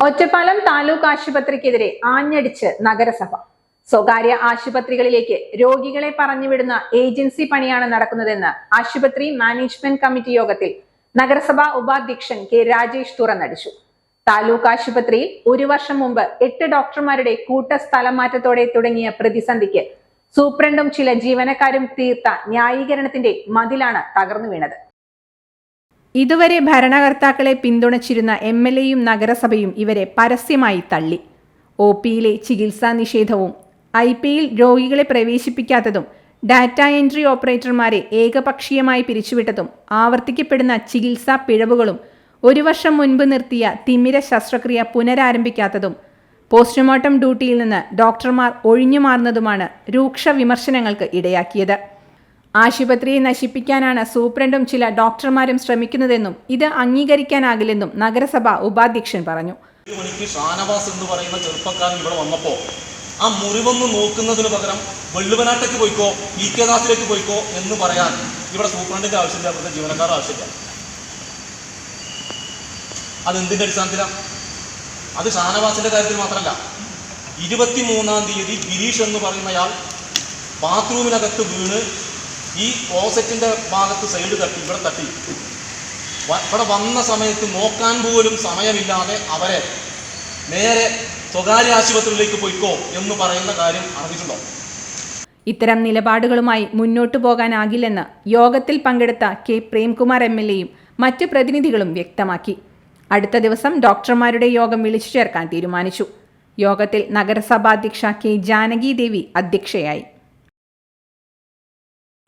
ഒറ്റപ്പാലം താലൂക്ക് ആശുപത്രിക്കെതിരെ ആഞ്ഞടിച്ച് നഗരസഭ. സ്വകാര്യ ആശുപത്രികളിലേക്ക് രോഗികളെ പറഞ്ഞുവിടുന്ന ഏജൻസി പണിയാണ് നടക്കുന്നതെന്ന് ആശുപത്രി മാനേജ്മെന്റ് കമ്മിറ്റി യോഗത്തിൽ നഗരസഭാ ഉപാധ്യക്ഷൻ കെ രാജേഷ് തുറന്നടിച്ചു. താലൂക്ക് ആശുപത്രിയിൽ ഒരു വർഷം മുമ്പ് എട്ട് ഡോക്ടർമാരുടെ കൂട്ട സ്ഥലമാറ്റത്തോടെ തുടങ്ങിയ പ്രതിസന്ധിക്ക് സൂപ്രണ്ടും ചില ജീവനക്കാരും തീർത്ത ന്യായീകരണത്തിന്റെ മതിലാണ് തകർന്നു വീണത് ഇതുവരെ ഭരണകർത്താക്കളെ പിന്തുണച്ചിരുന്ന എം എൽ എയും നഗരസഭയും ഇവരെ പരസ്യമായി തള്ളി. ഒ പിയിലെ ചികിത്സാ നിഷേധവും ഐ പിയിൽ രോഗികളെ പ്രവേശിപ്പിക്കാത്തതും ഡാറ്റ എൻട്രി ഓപ്പറേറ്റർമാരെ ഏകപക്ഷീയമായി പിരിച്ചുവിട്ടതും ആവർത്തിക്കപ്പെടുന്ന ചികിത്സാ പിഴവുകളും ഒരു വർഷം മുൻപ് നിർത്തിയ തിമിര ശസ്ത്രക്രിയ പുനരാരംഭിക്കാത്തതും പോസ്റ്റ്മോർട്ടം ഡ്യൂട്ടിയിൽ നിന്ന് ഡോക്ടർമാർ ഒഴിഞ്ഞുമാറുന്നതുമാണ് രൂക്ഷ വിമർശനങ്ങൾക്ക് ഇടയാക്കിയത്. ആശുപത്രിയെ നശിപ്പിക്കാനാണ് സൂപ്രണ്ടും ചില ഡോക്ടർമാരും ശ്രമിക്കുന്നതെന്നും ഇത് അംഗീകരിക്കാനാകില്ലെന്നും നഗരസഭ ഉപാധ്യക്ഷൻ പറഞ്ഞു. മണിക്ക് ഷാനവാസ് എന്ന് പറയുന്ന ചെറുപ്പക്കാരൻ ഇവിടെ വന്നപ്പോൾ ആ മുറിവൊന്ന് നോക്കുന്നതിന് പകരം വെള്ളുവനാട്ടേക്ക് പോയിക്കോ ഇ കെ ദാസിലേക്ക് പോയിക്കോ എന്ന് പറയാൻ ഇവിടെ സൂപ്രണ്ടിന്റെ ആവശ്യമില്ല അവിടുത്തെ ജീവനക്കാരുടെ ആവശ്യമില്ല. എന്തിന്റെ അടിസ്ഥാനത്തിലാണ് അത് ഷാനവാസിന്റെ കാര്യത്തിൽ മാത്രമല്ല ഇരുപത്തി മൂന്നാം തീയതി ഗിരീഷ് എന്ന് പറയുന്നയാൾ ബാത്റൂമിനകത്ത് വീണ് ഈ ഓസറ്റിന്റെ ഭാഗത്ത് സൈഡ് തട്ടി ഇവിടെ തട്ടി. ഇവിടെ വന്ന സമയത്ത് നോക്കാൻ പോലും സമയമില്ലാതെ അവരെ നേരെ സ്വകാര്യ ആശുപത്രിയിലേക്ക് പോയിക്കോ എന്ന് പറയുന്ന കാര്യം അറിഞ്ഞിട്ടുണ്ടോ? ഇത്തരം നിലപാടുകളുമായി മുന്നോട്ടു പോകാനാകില്ലെന്ന് യോഗത്തിൽ പങ്കെടുത്ത കെ പ്രേംകുമാർ എം എൽ എയും മറ്റ് പ്രതിനിധികളും വ്യക്തമാക്കി. അടുത്ത ദിവസം ഡോക്ടർമാരുടെ യോഗം വിളിച്ചു ചേർക്കാൻ തീരുമാനിച്ചു. യോഗത്തിൽ നഗരസഭാധ്യക്ഷ കെ ജാനകി ദേവി അധ്യക്ഷയായി.